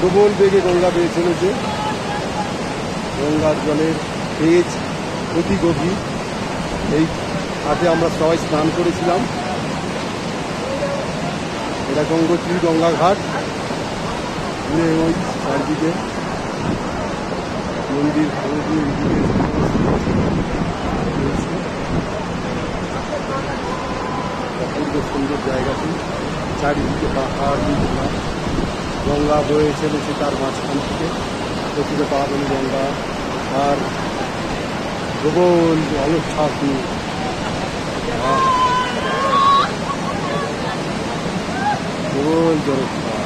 প্রবল বেগে গঙ্গা বেয়ে চলেছে। গঙ্গার জলের তেজ অতি গভীর। এই ঘাটে আমরা সবাই স্নান করেছিলাম। এটা গঙ্গোত্রী গঙ্গা ঘাট ওই চারদিকে মন্দির সুন্দর জায়গাটি। চারিদিকে পাহাড় গঙ্গা বয়ে চলেছে তার মাঝখান থেকে প্রতিটা পাবন গঙ্গা আর প্রবল আহ! প্রবল জলোচ্ছ্বাস